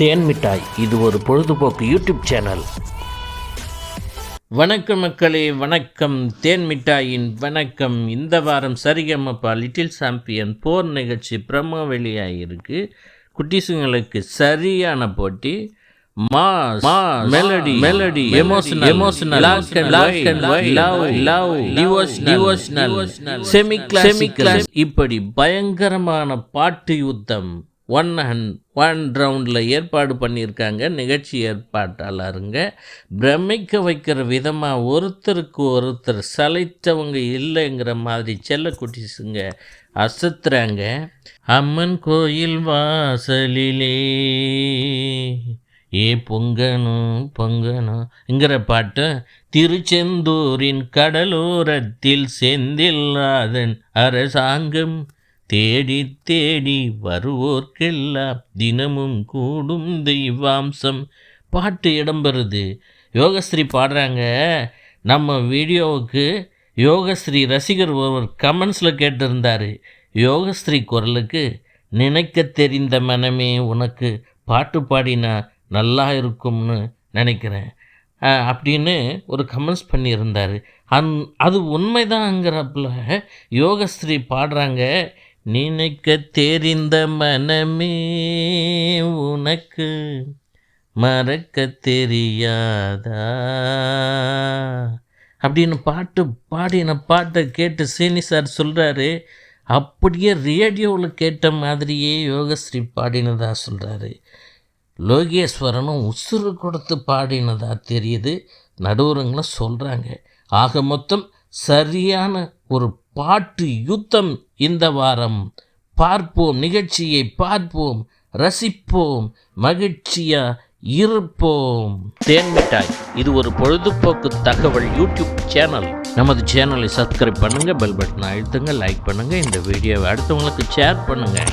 தேன் மிட்டாய். இது ஒரு பொழுதுபோக்கு யூடியூப் சேனல். வணக்கம் மக்களே வணக்கம். தேன் மிட்டாயின் வணக்கம். இந்த வாரம் சரிகமப்பா லிட்டில் சாம்பியன் போர் நிகழ்ச்சி ப்ரமோ வெளியாகிருக்கு குட்டீஸுங்களுக்கு சரியான போட்டி. Mass melody melody emotional emotional rock and rock and love love devotional semi class இப்படி பயங்கரமான பாட்டு யுத்தம். ஒன் அண்ட் ஒன் ரவுண்டில் ஏற்பாடு பண்ணியிருக்காங்க. நிகழ்ச்சி ஏற்பாட்டாளருங்க. பிரமிக்க வைக்கிற விதமாக ஒருத்தருக்கு ஒருத்தர் சளைத்தவங்க இல்லைங்கிற மாதிரி செல்லக்குட்டிசுங்க அசத்துறாங்க. அம்மன் கோயில் வாசலிலே ஏ பொங்கணும் பொங்கணுங்கிற பாட்டு திருச்செந்தூரின் கடலோரத்தில் செந்தில்லாதன் அரசாங்கம் தேடி தேடி வருவோர்க்கெல்லாம் தினமும் கூடும் தெய்வாம்சம். பாட்டு இடம்பெறுது. யோகஸ்ரீ பாடுறாங்க. நம்ம வீடியோவுக்கு யோகஸ்ரீ ரசிகர் ஒருவர் கமெண்ட்ஸில் கேட்டிருந்தார். யோகஸ்ரீ குரலுக்கு நினைக்க தெரிந்த மனமே உனக்கு பாட்டு பாடினா நல்லா இருக்கும்னு நினைக்கிறேன். அப்படின்னு ஒரு கமெண்ட்ஸ் பண்ணியிருந்தார். அந் அது உண்மைதாங்கிறப்பல யோகஸ்ரீ பாடுறாங்க. நினைக்க தெரிந்த மனமே உனக்கு மறக்க தெரியாதா? அப்படின்னு பாட்டு பாடின பாட்டை கேட்டு சீனி சார் சொல்கிறாரு அப்படியே ரேடியோவில் கேட்ட மாதிரியே யோகஸ்ரீ பாடினதா சொல்கிறாரு லோகேஸ்வரனும் உசுறு கொடுத்து பாடினதா தெரியுது. நடுவருங்களும் சொல்கிறாங்க ஆக மொத்தம் சரியான ஒரு பாட்டு யுத்தம் இந்த வாரம் பார்ப்போம் நிகழ்ச்சியை பார்ப்போம் ரசிப்போம் மகிழ்ச்சியா இருப்போம். தேன் மிட்டாய் இது ஒரு பொழுதுபோக்கு தகவல் யூடியூப் சேனல். நமது சேனலை சப்ஸ்கிரைப் பண்ணுங்கள் பெல் பட்டனை அழுத்துங்க லைக் பண்ணுங்கள் இந்த வீடியோவை அடுத்தவங்களுக்கு ஷேர் பண்ணுங்கள்